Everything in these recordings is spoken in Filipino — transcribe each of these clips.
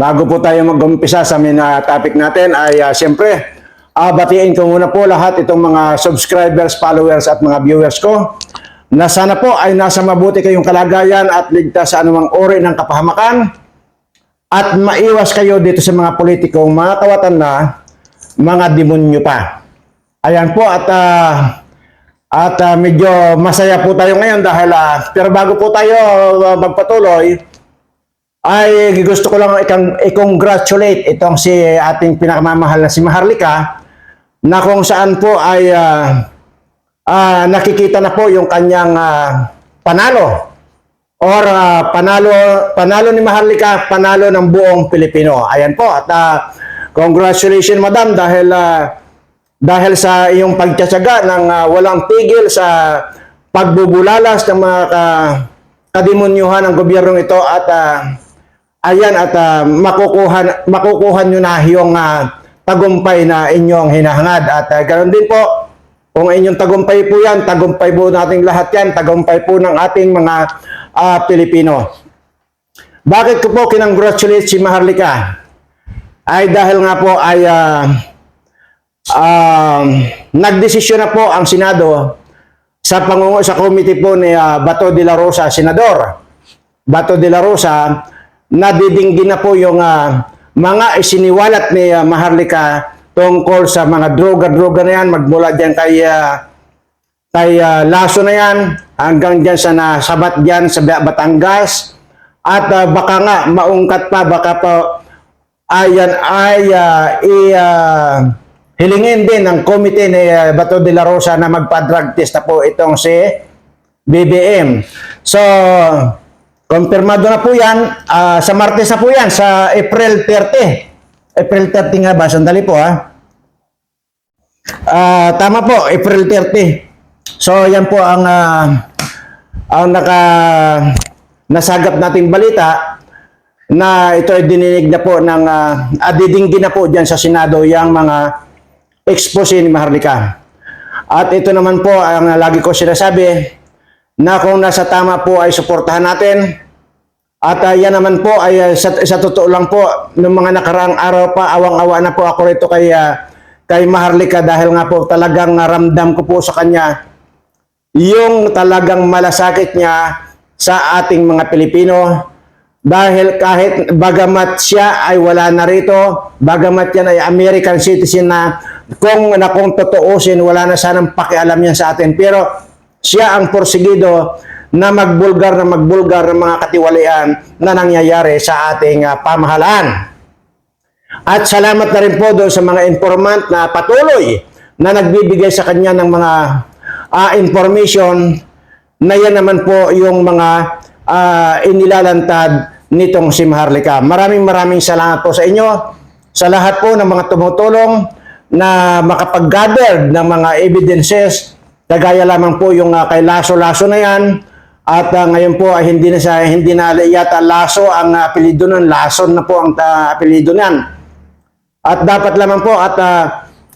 Bago po tayo mag-umpisa sa main uh, topic natin ay uh, siyempre, uh, batiin ko muna po lahat itong mga subscribers, followers at mga viewers ko na sana po ay nasa mabuti kayong kalagayan at ligtas sa anumang uri ng kapahamakan at maiwas kayo dito sa mga politikong mga kawatan na mga demonyo pa. Ayan po at uh, at uh, medyo masaya po tayo ngayon dahil uh, pero bago po tayo uh, magpatuloy ay gusto ko lang ikang, i-congratulate itong si ating pinakamamahal na si Maharlika na kung saan po ay ah, ah, nakikita na po yung kanyang ah, panalo or ah, panalo panalo ni Maharlika panalo ng buong Pilipino. Ayan po at ah, congratulations madam dahil ah, dahil sa iyong pagtsatsaga ng ah, walang tigil sa pagbubulalas ng mga ka- kademonyuhan ng gobyernong ito at ah, ayan at ah, makukuha makukuha nyo na yung ah, tagumpay na inyong hinahangad. At uh, ganoon din po kung inyong tagumpay po yan tagumpay po nating lahat yan tagumpay po ng ating mga ah, Pilipino. Bakit ko po kinongratulate si Maharlika? Ay dahil nga po ay ah, um, nagdesisyon na po ang Senado sa pangungo sa committee po ni ah, Bato de la Rosa, Senador. Bato de la Rosa, nadidinggin na po yung ah, mga isiniwalat ni ah, Maharlika tungkol sa mga droga-droga na yan, magmula dyan kay, ah, kay ah, Laso na yan, hanggang dyan sa nasabat dyan sa Batangas, at ah, baka nga maungkat pa, baka pa ayan ay ah, i ah, hilingin din ng komite ni ah, Bato de la Rosa na magpa-drug test na po itong si BBM. So, Kumpirmado na po yan. ah, sa Martes na po yan. Sa April 30. April 30 nga ba? Sandali po ha. Ah, tama po. April 30. So yan po ang ah, ang naka nasagap nating balita na ito ay dininig na po ng uh, adidinggi na po diyan sa Senado yung mga expose ni Maharlika. At ito naman po ang lagi ko sinasabi na kung nasa tama po ay suportahan natin. At uh, yan naman po ay uh, sa, sa totoo lang po, noong mga nakaraang araw pa, awang-awa na po ako rito kay, uh, kay Maharlika dahil nga po talagang naramdam ko po sa kanya yung talagang malasakit niya sa ating mga Pilipino dahil kahit bagamat siya ay wala na rito, bagamat yan ay American citizen na kung na kung totoosin wala na sanang pakialam yan sa atin pero siya ang porsigido na magbulgar na magbulgar ng mga katiwalian na nangyayari sa ating ah, pamahalaan. At salamat na rin po doon sa mga informant na patuloy na nagbibigay sa kanya ng mga ah, information na yan naman po yung mga ah, inilalantad nitong si Maharlika. Maraming maraming salamat po sa inyo, sa lahat po ng mga tumutulong na makapag-gather ng mga evidences Kagaya lamang po yung uh, kay Laso-Laso na yan. At uh, ngayon po ay hindi na sa hindi na yata Laso ang uh, apelyido nun, Lason na po ang uh, apelyido niyan. At dapat lamang po at uh,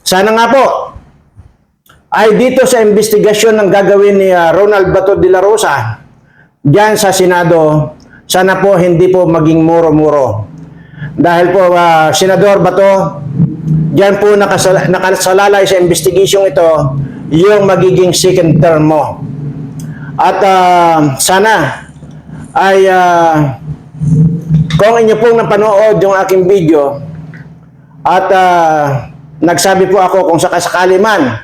sana nga po ay dito sa investigasyon ng gagawin ni uh, Ronald Bato de la Rosa diyan sa Senado, sana po hindi po maging muro-muro. Dahil po uh, Senador Bato, diyan po nakasal- nakasalalay sa investigation ito yung magiging second term mo. At ah, sana ay ah, kung inyo pong napanood yung aking video at ah, nagsabi po ako kung sakasakali man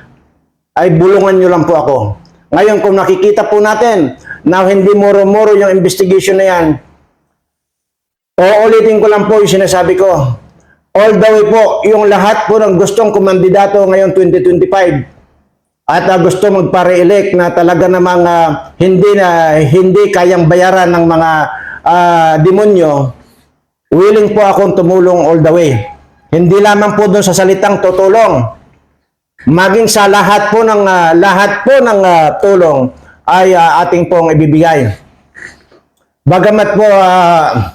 ay bulungan nyo lang po ako. Ngayon kung nakikita po natin na hindi muro-muro yung investigation na yan, uulitin ko lang po yung sinasabi ko. All the way po, yung lahat po ng gustong kumandidato ngayon 2025, at uh, gusto magpa-re-elect na talaga namang uh, hindi na hindi kayang bayaran ng mga uh, demonyo, willing po akong tumulong all the way. Hindi lamang po doon sa salitang tutulong, maging sa lahat po ng uh, lahat po ng uh, tulong ay uh, ating pong ibibigay. Bagamat po uh,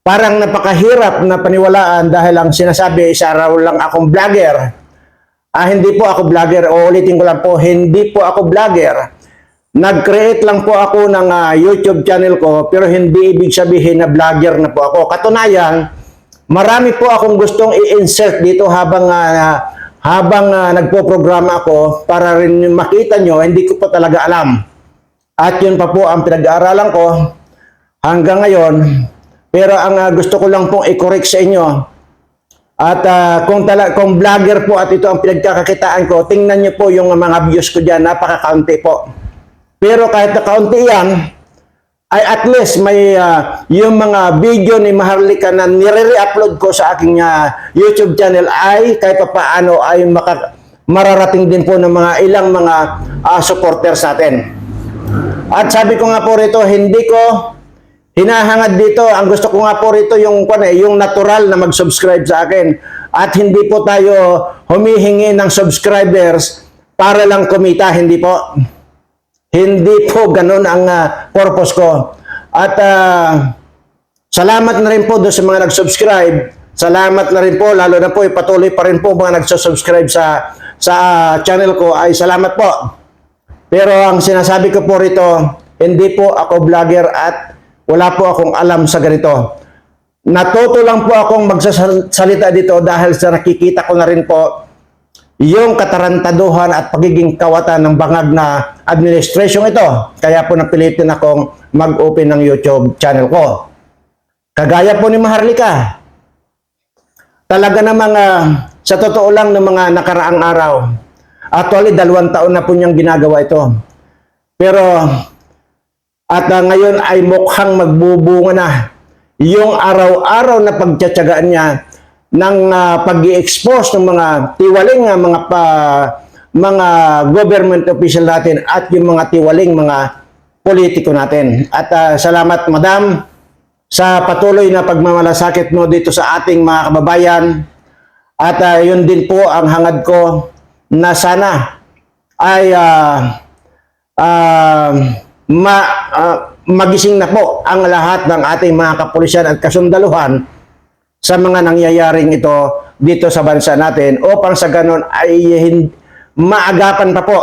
parang napakahirap na paniwalaan dahil ang sinasabi isa raw lang akong vlogger Ah, hindi po ako vlogger. O ulitin ko lang po, hindi po ako vlogger. Nag-create lang po ako ng uh, YouTube channel ko, pero hindi ibig sabihin na vlogger na po ako. Katunayan, marami po akong gustong i-insert dito habang ah, habang ah, nagpo-programa ako para rin makita nyo, hindi ko pa talaga alam. At yun pa po ang pinag-aaralan ko hanggang ngayon. Pero ang ah, gusto ko lang pong i-correct sa inyo, at ah, kung, tala, kung vlogger po at ito ang pinagkakakitaan ko, tingnan niyo po yung mga views ko dyan, napaka-kaunti po. Pero kahit na kaunti yan, ay at least may ah, yung mga video ni Maharlika na nire-upload ko sa aking ah, YouTube channel ay kahit pa paano ay maka, mararating din po ng mga ilang mga ah, supporters natin. At sabi ko nga po rito, hindi ko hinahangad dito. Ang gusto ko nga po rito yung, eh, yung natural na mag-subscribe sa akin. At hindi po tayo humihingi ng subscribers para lang kumita. Hindi po. Hindi po ganun ang ah, purpose ko. At ah, salamat na rin po doon sa mga nag-subscribe. Salamat na rin po, lalo na po ipatuloy pa rin po mga nag-subscribe sa sa ah, channel ko ay salamat po. Pero ang sinasabi ko po rito, hindi po ako vlogger at wala po akong alam sa ganito. Natuto lang po akong magsasalita dito dahil sa nakikita ko na rin po yung katarantaduhan at pagiging kawatan ng bangag na administration ito. Kaya po napilitin akong mag-open ng YouTube channel ko. Kagaya po ni Maharlika. Talaga namang ah, sa totoo lang ng mga nakaraang araw, actually dalawang taon na po niyang ginagawa ito. Pero at ah, ngayon ay mukhang magbubunga na yung araw-araw na pagtsatsagaan niya ng uh, pag expose ng mga tiwaling ah, mga pa, mga government official natin at yung mga tiwaling mga politiko natin. At ah, salamat madam sa patuloy na pagmamalasakit mo dito sa ating mga kababayan. At ah, yun din po ang hangad ko na sana ay ah, ah, ma, ah, magising na po ang lahat ng ating mga kapulisan at kasundaluhan sa mga nangyayaring ito dito sa bansa natin upang sa ganon ay maagapan pa po.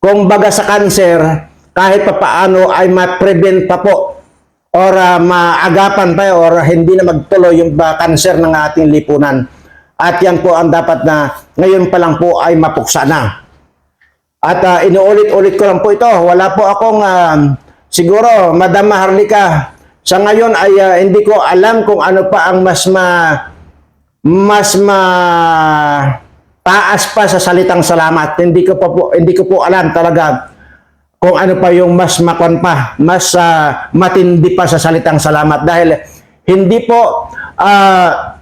Kung baga sa cancer, kahit pa paano ay ma-prevent pa po or ah, maagapan pa or hindi na magtuloy yung ba cancer ng ating lipunan. At yan po ang dapat na ngayon pa lang po ay mapuksa na. At ah, inuulit-ulit ko lang po ito. Wala po akong ah, siguro, Madam Maharlika, sa ngayon ay ah, hindi ko alam kung ano pa ang mas ma mas ma taas pa sa salitang salamat. Hindi ko pa po hindi ko po alam talaga kung ano pa yung mas makon pa, mas ah, matindi pa sa salitang salamat dahil hindi po ah,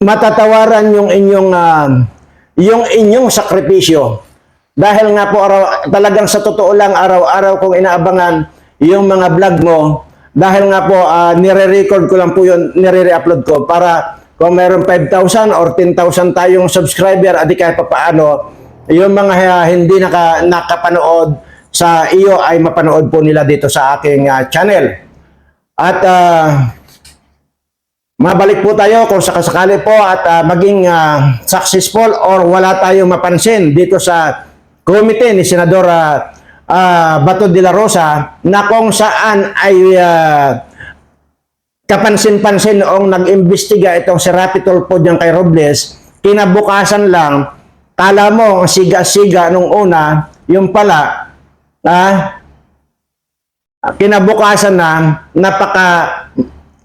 matatawaran yung inyong ah, yung inyong sakripisyo. Dahil nga po araw, talagang sa totoo lang araw-araw kong inaabangan yung mga vlog mo dahil nga po ah, nire-record ko lang po yun, nire-upload ko para kung mayroon 5,000 or 10,000 tayong subscriber at di kahit pa paano yung mga ah, hindi naka, nakapanood sa iyo ay mapanood po nila dito sa aking ah, channel. At ah, Mabalik po tayo kung sakasakali po at ah, maging ah, successful or wala tayong mapansin dito sa komite ni Senador ah, ah, Bato de la Rosa na kung saan ay ah, kapansin-pansin noong nag-imbestiga itong si Rapitol po dyan kay Robles, kinabukasan lang, kala mo siga-siga nung una, yung pala, ah, kinabukasan na, napaka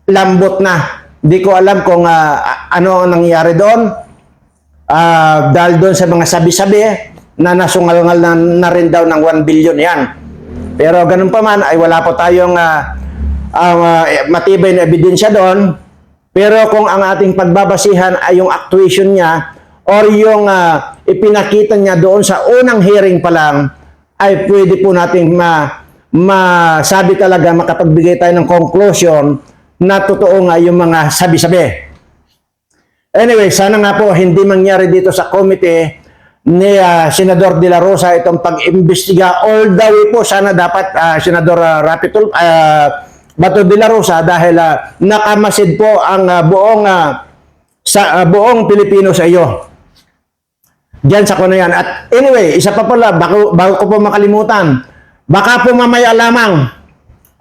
lambot na. Di ko alam kung ah, ano ang nangyari doon. Ah, dahil doon sa mga sabi-sabi na nasungal-ngal na, na rin daw ng 1 billion yan. Pero ganun pa man ay wala po tayong ah, ah, matibay na ebidensya doon. Pero kung ang ating pagbabasihan ay yung actuation niya or yung ah, ipinakita niya doon sa unang hearing pa lang ay pwede po nating ma masabi talaga makapagbigay tayo ng conclusion na totoo nga yung mga sabi-sabi. Anyway, sana nga po hindi mangyari dito sa komite ni ah, Senador De La Rosa itong pag-imbestiga all the way po sana dapat ah, Senador uh, Rapitul ah, Bato De La Rosa dahil ah, nakamasid po ang ah, buong ah, sa ah, buong Pilipino sa iyo. Diyan sa kuno yan. At anyway, isa pa pala, bago, bago ko po makalimutan, baka po mamaya lamang,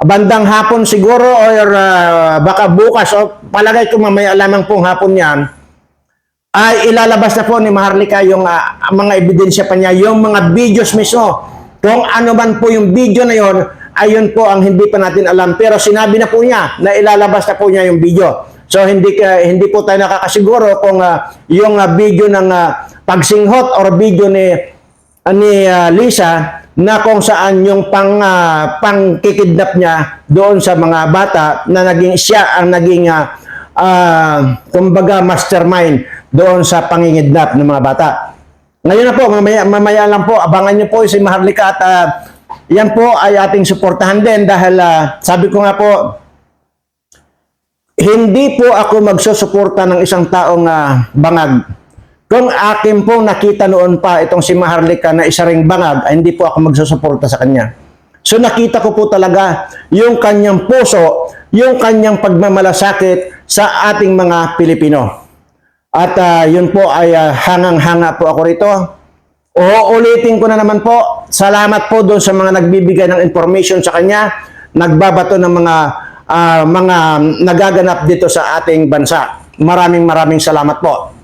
bandang hapon siguro or ah, baka bukas o palagay ko mamaya lamang pong hapon yan ay ilalabas na po ni Maharlika yung ah, mga ebidensya pa niya, yung mga videos mismo. Kung ano man po yung video na yon, ayun po ang hindi pa natin alam. Pero sinabi na po niya na ilalabas na po niya yung video. So hindi ka- hindi po tayo nakakasiguro kung ah, yung ah, video ng ah, pagsinghot or video ni ni ah, Lisa na kung saan yung pang uh, pangkikidnap niya doon sa mga bata na naging siya ang naging ah, ah, kumbaga mastermind doon sa pangingidnap ng mga bata. Ngayon na po, mamaya, mamaya lang po, abangan niyo po si Maharlika at ah, yan po ay ating suportahan din dahil ah, sabi ko nga po, hindi po ako magsusuporta ng isang taong ah, bangag. Kung akin po nakita noon pa itong si Maharlika na isa ring bangag, ay hindi po ako magsusuporta sa kanya. So nakita ko po talaga yung kanyang puso, yung kanyang pagmamalasakit sa ating mga Pilipino. At ah, yun po ay ah, hangang-hanga po ako rito. Uulitin ko na naman po, salamat po doon sa mga nagbibigay ng information sa kanya, nagbabato ng mga ah, mga nagaganap dito sa ating bansa. Maraming maraming salamat po.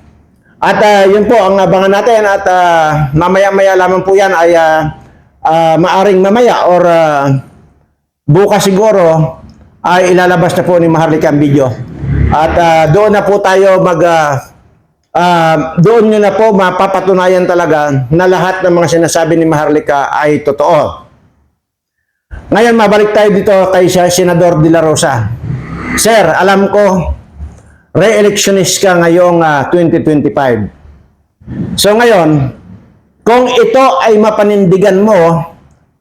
At ah, yun po ang abangan natin at ah, mamaya-maya lamang po yan ay ah, ah, maaring mamaya or ah, bukas siguro ay ilalabas na po ni Maharlika ang video. At ah, doon na po tayo mag ah, ah, doon nyo na po mapapatunayan talaga na lahat ng mga sinasabi ni Maharlika ay totoo. Ngayon mabalik tayo dito kay Senador De La Rosa. Sir, alam ko re-electionist ka ngayong ah, 2025. So ngayon, kung ito ay mapanindigan mo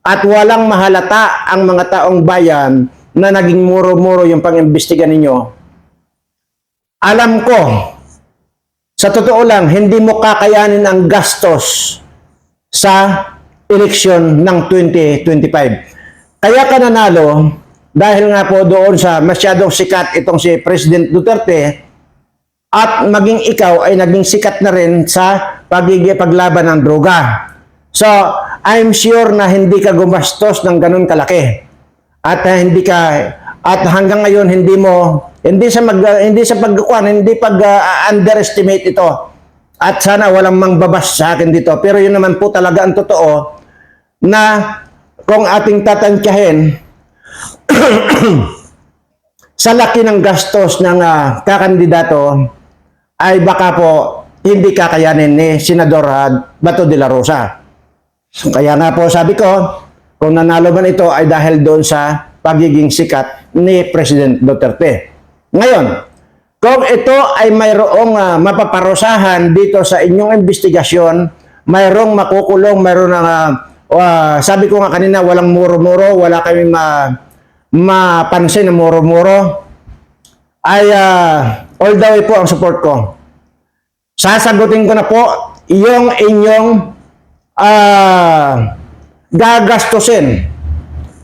at walang mahalata ang mga taong bayan na naging muro-muro yung pang-imbestiga ninyo, alam ko, sa totoo lang, hindi mo kakayanin ang gastos sa eleksyon ng 2025. Kaya ka nanalo dahil nga po doon sa masyadong sikat itong si President Duterte at maging ikaw ay naging sikat na rin sa pagiging paglaban ng droga. So, I'm sure na hindi ka gumastos ng ganun kalaki. At hindi ka at hanggang ngayon hindi mo hindi sa mag uh, hindi sa pagkukuan, hindi pag uh, underestimate ito. At sana walang mangbabas sa akin dito. Pero yun naman po talaga ang totoo na kung ating tatantyahin sa laki ng gastos ng ah, kakandidato ay baka po hindi kakayanin ni Senador ah, Bato de la Rosa. Kaya nga po sabi ko, kung nanalo man ito ay dahil doon sa pagiging sikat ni President Duterte. Ngayon, kung ito ay mayroong ah, mapaparusahan dito sa inyong investigasyon, mayroong makukulong, mayroong na sabi ko nga kanina, walang muro-muro, wala kaming ma, mapansin na muro-muro, ay ah, all the way po ang support ko. Sasagutin ko na po yung inyong ah, gagastusin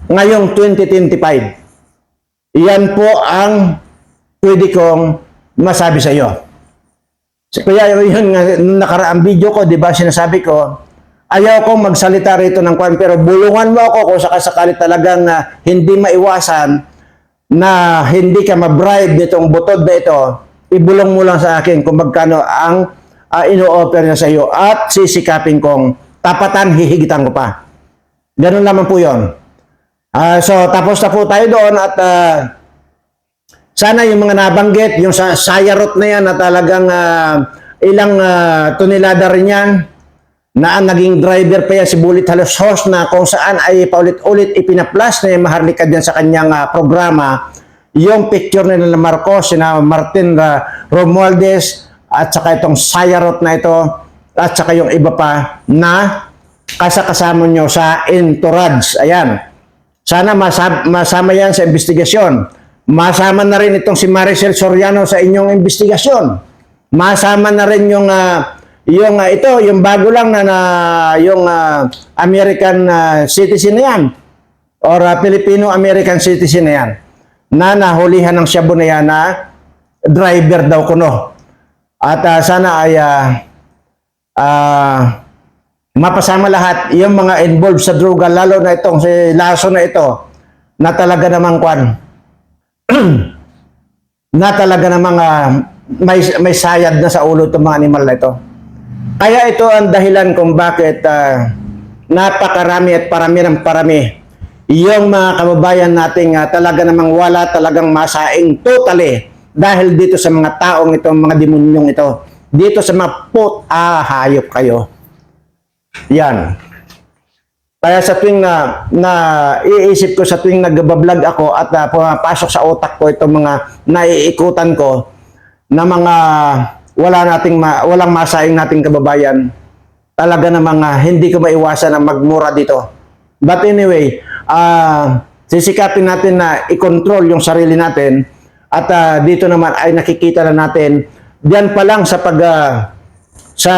ngayong 2025. Iyan po ang pwede kong masabi sa iyo. Kaya yun nung nakaraang video ko, di ba, sinasabi ko, ayaw kong magsalita rito ng kwan, pero bulungan mo ako kung sakasakali talagang ah, hindi maiwasan na hindi ka ma-bribe nitong butod na ito, ibulong mo lang sa akin kung magkano ang uh, ino-offer niya sa iyo at sisikapin kong tapatan, hihigitan ko pa. Ganun naman po yon. Ah, so, tapos na po tayo doon at ah, sana yung mga nabanggit, yung sa sayarot na yan na talagang ah, ilang ah, tonelada rin yan, na ang naging driver pa yan si Bullet Halos Host na kung saan ay paulit-ulit ipinaplas na yung maharlika dyan sa kanyang ah, programa yung picture nila na Marcos, sina Martin uh, Romualdez at saka itong Sayarot na ito at saka yung iba pa na kasakasama nyo sa entourage. Ayan. Sana masab- masama yan sa investigasyon. Masama na rin itong si Maricel Soriano sa inyong investigasyon. Masama na rin yung ah, yung ah, ito, yung bago lang na, na yung ah, American ah, citizen na yan or ah, Filipino-American citizen na yan na nahulihan ng shabu na yan na driver daw kuno. At ah, sana ay ah, ah, mapasama lahat yung mga involved sa droga lalo na itong si Lasso na ito na talaga namang kwan na talaga namang ah, may, may sayad na sa ulo itong mga animal na ito. Kaya ito ang dahilan kung bakit ah, napakarami at parami ng parami yung mga kababayan nating ah, talaga namang wala talagang masaing totally dahil dito sa mga taong ito, mga demonyong ito. Dito sa mga put, ah, hayop kayo. Yan. Kaya sa tuwing na, na iisip ko sa tuwing nagbablog ako at uh, pumapasok sa utak ko itong mga naiikutan ko na mga wala nating ma, walang masaing nating kababayan. Talaga na mga hindi ko maiwasan na magmura dito. But anyway, ah sisikapin natin na i-control yung sarili natin at ah, dito naman ay nakikita na natin diyan pa lang sa pag ah, sa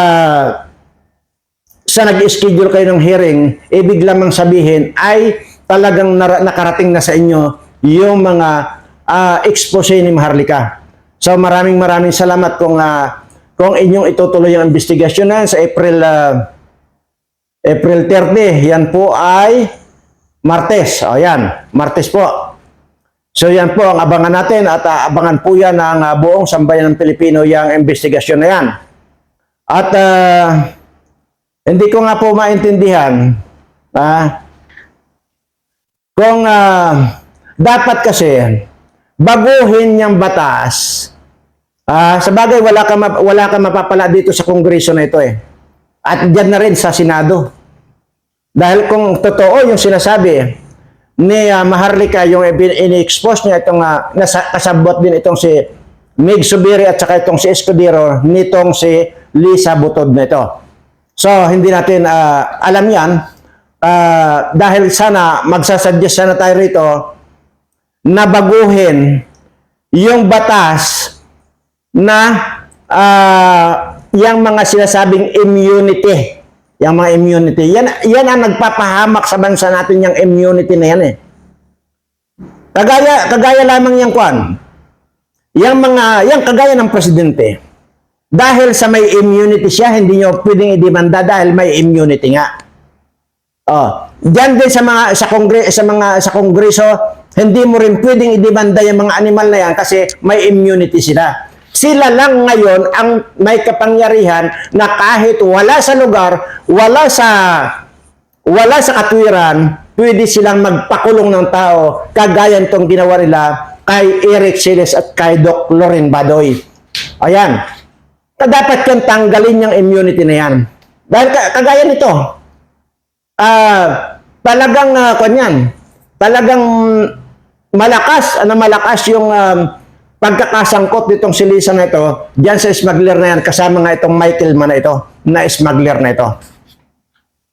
sa nag-schedule kayo ng hearing, ibig lamang sabihin ay talagang nakarating na sa inyo yung mga ah, expose ni Maharlika. So maraming maraming salamat kung ah, kung inyong itutuloy ang investigasyon na sa April ah, April 30. Yan po ay Martes. O yan, Martes po. So yan po ang abangan natin at abangan po yan ng buong sambayan ng Pilipino yung investigasyon na yan. At ah, hindi ko nga po maintindihan ah, kung ah, dapat kasi baguhin yung batas. Ah, sa bagay wala ka wala ka mapapala dito sa kongreso na ito eh. At diyan na rin sa Senado. Dahil kung totoo yung sinasabi ni ah, Maharlika yung ini-expose niya itong uh, nasa, kasabot din itong si Mig Subiri at saka itong si Escudero nitong si Lisa Butod na ito. So, hindi natin ah, alam yan. Ah, dahil sana, magsasuggest sana tayo rito na baguhin yung batas na ah, yung mga sinasabing immunity. Yung mga immunity. Yan, yan ang nagpapahamak sa bansa natin yung immunity na yan eh. Kagaya, kagaya lamang yung kwan. Yung mga, yung kagaya ng presidente. Dahil sa may immunity siya, hindi nyo pwedeng idemanda dahil may immunity nga. Oh, diyan din sa mga sa kongre sa mga sa kongreso, hindi mo rin pwedeng idemanda yung mga animal na yan kasi may immunity sila. Sila lang ngayon ang may kapangyarihan na kahit wala sa lugar, wala sa wala sa katwiran, pwede silang magpakulong ng tao kagaya nitong ginawa nila kay Eric Siles at kay Doc Loren Badoy. Ayan. Dapat kang tanggalin yung immunity na yan. Dahil ka- kagaya nito, ah talagang uh, kanyan, talagang malakas, ano malakas yung um, pagkakasangkot nitong si Lisa na ito, diyan sa smuggler na yan, kasama nga itong Michael man na ito, na smuggler na ito.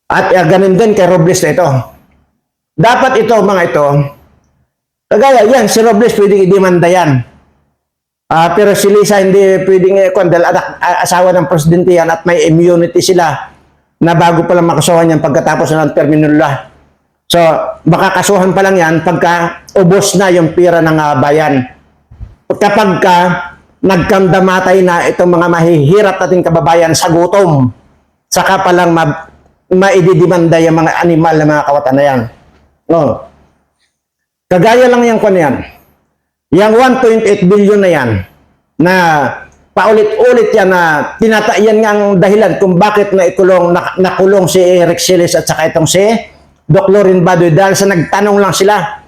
At uh, ganun din kay Robles na ito. Dapat ito, mga ito, kagaya yan, si Robles pwedeng idemanda yan. Ah, pero si Lisa hindi pwedeng eh, kung dahil anak, asawa ng presidente yan at may immunity sila na bago pa lang makasuhan yan pagkatapos ng termino nila. So, baka kasuhan pa lang yan pagka ubos na yung pira ng ah, bayan. Kapag ka nagkandamatay na itong mga mahihirap nating kababayan sa gutom, saka pa lang ma maididimanda yung mga animal na mga kawatan na yan. No. Kagaya lang yung kwan yan. Yang 1.8 billion na yan, na paulit-ulit yan na tinata yan nga ang dahilan kung bakit naikulong, na, nakulong si Eric Siles at saka itong si Doc Lorin Badoy dahil sa nagtanong lang sila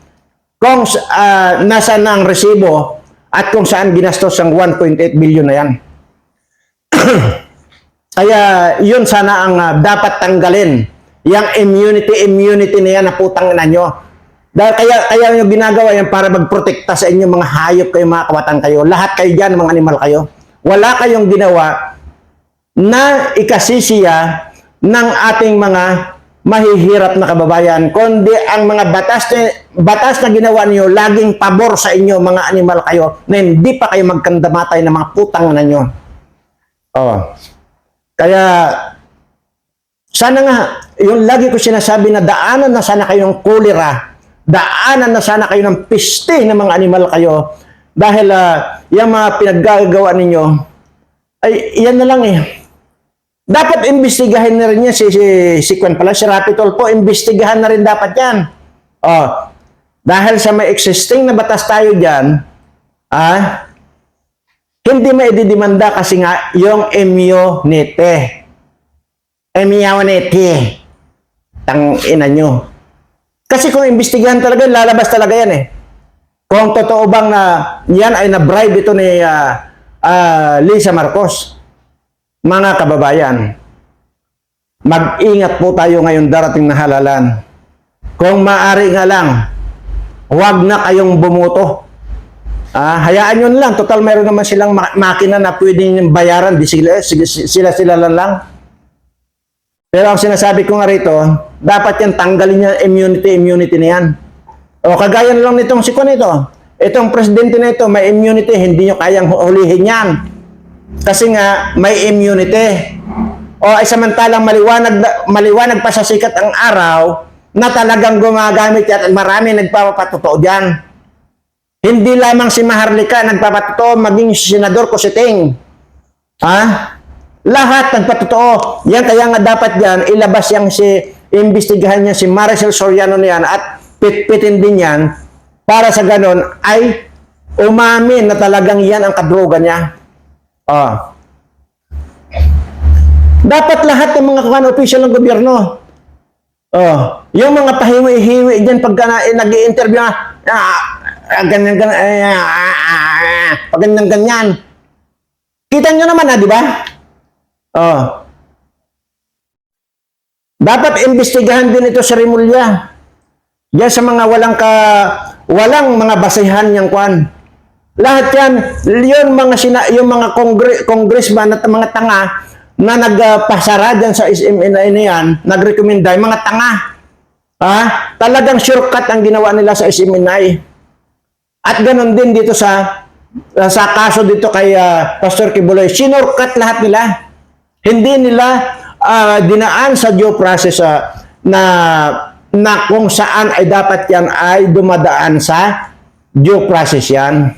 kung uh, nasa na ang resibo at kung saan ginastos ang 1.8 billion na yan. Kaya yun sana ang ah, dapat tanggalin. Yang immunity, immunity na yan na putang ina nyo. Dahil kaya, kaya nyo ginagawa yan para magprotekta sa inyong mga hayop kayo, mga kawatan kayo. Lahat kayo dyan, mga animal kayo. Wala kayong ginawa na ikasisiya ng ating mga mahihirap na kababayan, kundi ang mga batas na, batas na ginawa niyo laging pabor sa inyo, mga animal kayo, na hindi pa kayo magkandamatay ng mga putang na nyo. Oh. Kaya, sana nga, yung lagi ko sinasabi na daanan na sana kayo ng kulira, daanan na sana kayo ng piste ng mga animal kayo, dahil ah, yung mga pinaggagawa ninyo, ay yan na lang eh. Dapat imbestigahin na rin yan si, si, si Kwan pala, si Rapitol po, imbestigahan na rin dapat yan. Oh, dahil sa may existing na batas tayo dyan, ah, hindi maididimanda kasi nga yung immunity. Immunity. Tang ina nyo. Kasi kung imbestigahan talaga, lalabas talaga yan eh. Kung totoo bang na yan ay na-bribe ito ni ah, ah, Lisa Marcos. Mga kababayan, mag-ingat po tayo ngayon darating na halalan. Kung maaari nga lang, huwag na kayong bumuto. Ah, hayaan nyo lang. Total, mayroon naman silang ma- makina na pwedeng bayaran. Di sila, sila, sila lang lang. Pero ang sinasabi ko nga rito, dapat yan tanggalin niya immunity, immunity na yan. O kagaya na lang nitong si ito. Itong presidente na ito, may immunity, hindi nyo kayang hulihin yan. Kasi nga, may immunity. O ay samantalang maliwanag, na- maliwanag pa sa sikat ang araw na talagang gumagamit at marami nagpapatotoo dyan. Hindi lamang si Maharlika nagpapatotoo, maging si Senador Cositing. Ha? Lahat nagpatotoo. Yan kaya nga dapat yan, ilabas yang si, imbestigahan niya si Maricel Soriano na yan at pitpitin din yan para sa ganon ay umamin na talagang yan ang kadroga niya. Oh. Dapat lahat ng mga kukan official ng gobyerno. Oh, yung mga pahiwi-hiwi diyan pagka na, eh, nag-i-interview na, ah, ah, ganyan, ganyan, ah, ah, ah, pag ganyan, ganyan. Kita nyo naman na, di ba? Oh. Dapat imbestigahan din ito sa Rimulya. Diyan sa mga walang ka, walang mga basehan niyang kwan. Lahat yan, yun mga sina, yung mga kongre, congressman at mga tanga na nagpasara dyan sa SMNI na yan, nagrekomenda, mga tanga. Ha? Talagang shortcut ang ginawa nila sa SMNI. At ganun din dito sa sa kaso dito kay ah, Pastor Kibuloy, shortcut lahat nila. Hindi nila ah, dinaan sa due process ah, na na kung saan ay dapat yan ay dumadaan sa due process yan.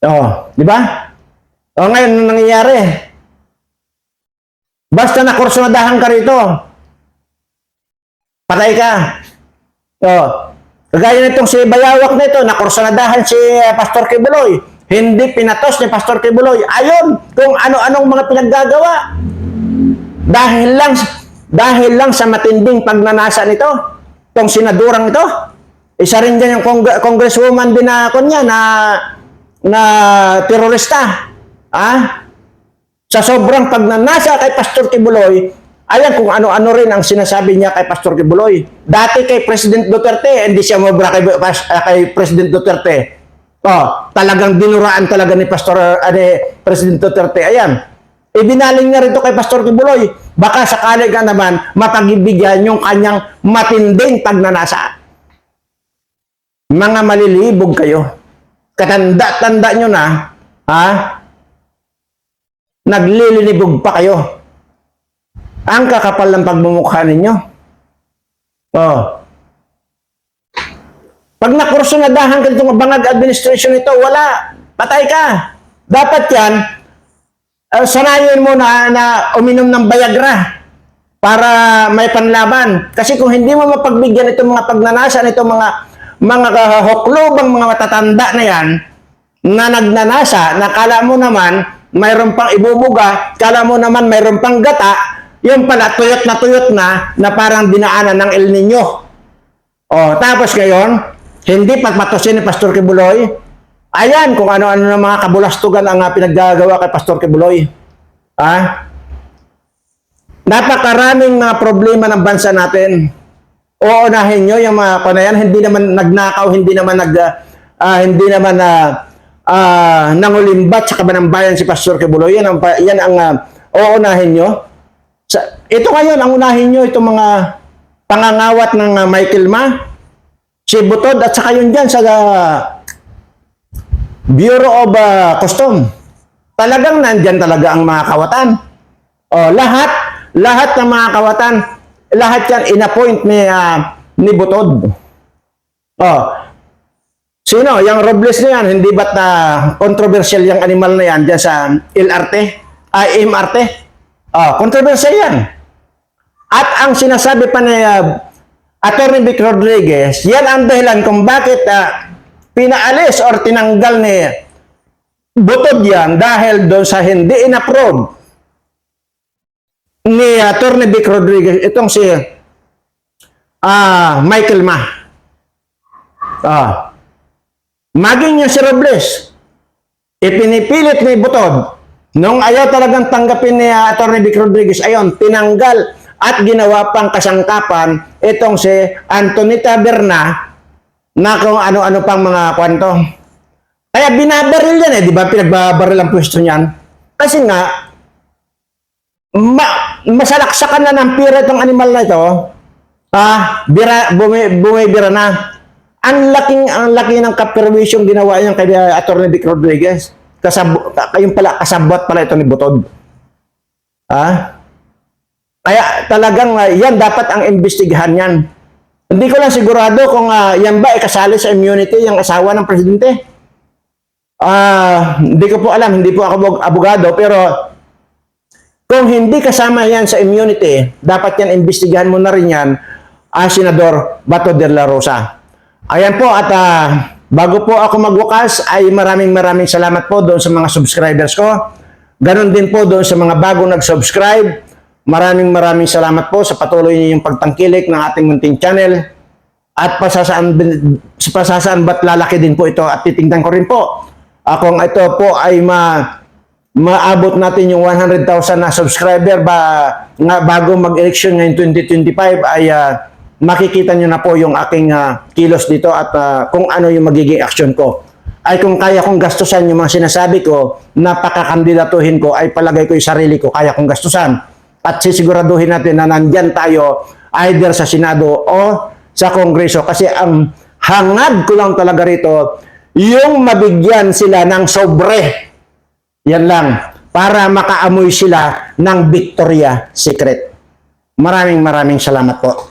Oh, di ba? O ngayon, ano nangyayari? Basta nakursunadahan ka rito, patay ka. Oh, kagaya nitong si Bayawak nito, nakursunadahan si eh, Pastor Kibuloy. Hindi pinatos ni Pastor Kibuloy. Ayon, kung ano-anong mga pinaggagawa. Dahil lang dahil lang sa matinding pagnanasa nito, tong sinadurang ito. Isa rin dyan yung cong- congresswoman din na kunya na na terorista. Ah? Sa sobrang pagnanasa kay Pastor Kibuloy, ayan kung ano-ano rin ang sinasabi niya kay Pastor Kibuloy. Dati kay President Duterte, hindi siya mabra kay, ah, kay President Duterte. Oh, talagang dinuraan talaga ni Pastor uh, President Duterte. Ayan. Ibinaling niya rito kay Pastor Kibuloy. Baka sakali ka naman mapagibigyan yung kanyang matinding pagnanasa. Mga malilibog kayo. Katanda-tanda nyo na, ha? Naglilibog pa kayo. Ang kakapal ng pagmumukha ninyo. Oh. Pag nakursunadahan ka itong bangag administration ito, wala. Patay ka. Dapat yan, uh, sanayin mo na, na uminom ng Viagra para may panlaban. Kasi kung hindi mo mapagbigyan itong mga pagnanasa itong mga mga kahoklobang mga matatanda na yan na nagnanasa, na kala mo naman mayroon pang ibubuga, kala mo naman mayroon pang gata, yung pala tuyot na tuyot na na parang dinaanan ng El Nino. Oh, tapos ngayon, hindi pagpatusin ni Pastor Kibuloy. Ayan kung ano-ano ng mga kabulastugan ang uh, pinaggagawa kay Pastor Kibuloy. Ha? Napakaraming mga problema ng bansa natin. Uunahin nyo yung mga kung yan, hindi naman nagnakaw, hindi naman nag ah, hindi naman na uh, nangulimbat sa kabanambayan si Pastor Kibuloy. Yan ang, yan ang uh, uunahin nyo. Sa, ito ngayon, ang unahin nyo, itong mga pangangawat ng uh, Michael Ma, si Butod at saka yun dyan sa uh, Bureau of uh, Custom. Talagang nandyan talaga ang mga kawatan. O, lahat, lahat ng mga kawatan, lahat yan inappoint ni, uh, ni Butod. O, sino? Yung Robles na yan, hindi ba't na controversial yung animal na yan dyan sa LRT? Ay, MRT? Oh, controversial yan. At ang sinasabi pa ni uh, Attorney Vic Rodriguez, yan ang dahilan kung bakit ah, pinaalis or tinanggal ni Butod yan dahil doon sa hindi inapprove ni Attorney Vic Rodriguez, itong si ah Michael Ma. Ah. Maging yung si Robles, ipinipilit ni Butod, nung ayaw talagang tanggapin ni uh, Atty. Vic Rodriguez, ayon, tinanggal at ginawa pang kasangkapan itong si Anthony Taberna na kung ano-ano pang mga kwento. Kaya binabaril yan eh, di ba? Pinagbabaril ang pwesto niyan. Kasi nga, ma masalaksakan na ng pira itong animal na ito. Ah, bira, bumi, bumibira na. Ang laking ang laki ng kaperwisyong ginawa niyan kay uh, Attorney Vic Rodriguez. Kasab kayong pala kasabot pala ito ni Butod. Ah? Kaya talagang ah, yan dapat ang imbestigahan yan. Hindi ko lang sigurado kung ah, yan ba ay kasali sa immunity yung asawa ng presidente. Ah, hindi ko po alam, hindi po ako abog- abogado pero kung hindi kasama yan sa immunity, dapat yan imbestigahan mo na rin yan ah, Senador Bato de la Rosa. Ayan po at ah, bago po ako magwakas ay maraming maraming salamat po doon sa mga subscribers ko. Ganon din po doon sa mga bagong nag-subscribe. Maraming maraming salamat po sa patuloy niyong pagtangkilik ng ating munting channel. At pasasaan, sa pasasaan ba't lalaki din po ito at titingnan ko rin po. Akong ito po ay ma maabot natin yung 100,000 na subscriber ba nga bago mag-election ngayon 2025 ay ah, makikita nyo na po yung aking ah, kilos dito at ah, kung ano yung magiging action ko. Ay kung kaya kong gastusan yung mga sinasabi ko na pakakandidatuhin ko ay palagay ko yung sarili ko kaya kong gastusan. At sisiguraduhin natin na nandyan tayo either sa Senado o sa Kongreso kasi ang hangad ko lang talaga rito yung mabigyan sila ng sobre yan lang. Para makaamoy sila ng Victoria Secret. Maraming maraming salamat po.